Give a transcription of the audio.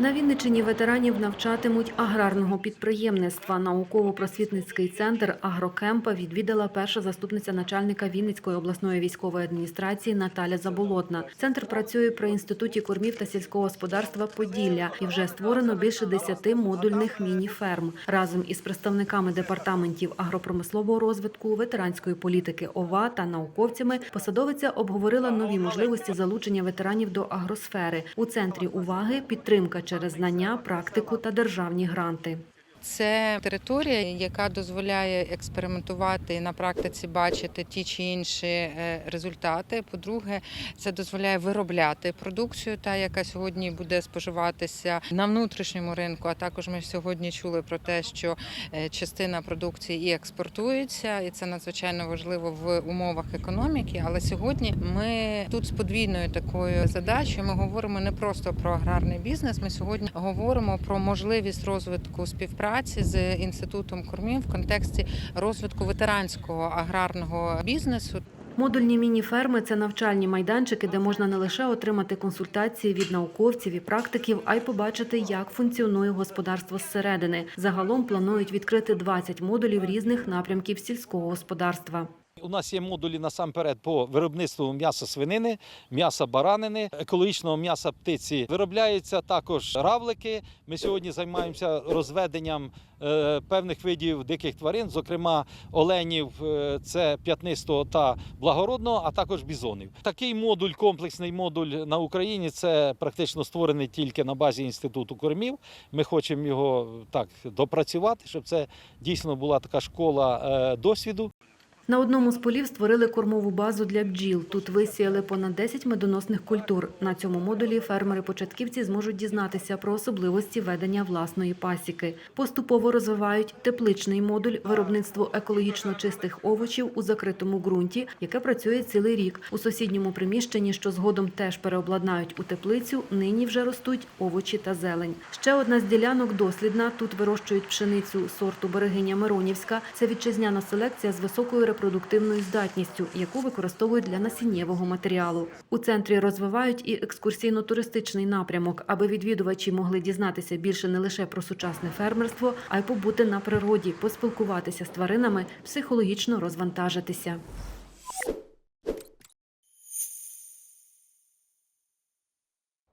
На Вінничині ветеранів навчатимуть аграрного підприємництва. Науково-просвітницький центр Агрокемпа відвідала перша заступниця начальника Вінницької обласної військової адміністрації Наталя Заболотна. Центр працює при інституті кормів та сільського господарства Поділля і вже створено більше десяти модульних міні-ферм. Разом із представниками департаментів агропромислового розвитку, ветеранської політики ОВА та науковцями посадовиця обговорила нові можливості залучення ветеранів до агросфери. У центрі уваги підтримка через знання, практику та державні гранти. Це територія, яка дозволяє експериментувати і на практиці бачити ті чи інші е, результати. По-друге, це дозволяє виробляти продукцію, та яка сьогодні буде споживатися на внутрішньому ринку. А також ми сьогодні чули про те, що е, частина продукції і експортується, і це надзвичайно важливо в умовах економіки. Але сьогодні ми тут з подвійною такою задачею. Ми говоримо не просто про аграрний бізнес. Ми сьогодні говоримо про можливість розвитку співпраці з інститутом кормів в контексті розвитку ветеранського аграрного бізнесу. Модульні міні-ферми – це навчальні майданчики, де можна не лише отримати консультації від науковців і практиків, а й побачити, як функціонує господарство зсередини. Загалом планують відкрити 20 модулів різних напрямків сільського господарства. У нас є модулі насамперед по виробництву м'яса свинини, м'яса баранини, екологічного м'яса птиці. Виробляються також равлики. Ми сьогодні займаємося розведенням е, певних видів диких тварин, зокрема оленів, е, це п'ятнистого та благородного, а також бізонів. Такий модуль, комплексний модуль на Україні, це практично створений тільки на базі інституту кормів. Ми хочемо його так допрацювати, щоб це дійсно була така школа е, досвіду. На одному з полів створили кормову базу для бджіл. Тут висіяли понад 10 медоносних культур. На цьому модулі фермери-початківці зможуть дізнатися про особливості ведення власної пасіки. Поступово розвивають тепличний модуль виробництво екологічно чистих овочів у закритому ґрунті, яке працює цілий рік. У сусідньому приміщенні, що згодом теж переобладнають у теплицю, нині вже ростуть овочі та зелень. Ще одна з ділянок дослідна. Тут вирощують пшеницю сорту берегиня Миронівська. Це вітчизняна селекція з високою репродуктивною здатністю, яку використовують для насіннєвого матеріалу. У центрі розвивають і екскурсійно-туристичний напрямок, аби відвідувачі могли дізнатися більше не лише про сучасне фермерство, а й побути на природі, поспілкуватися з тваринами, психологічно розвантажитися.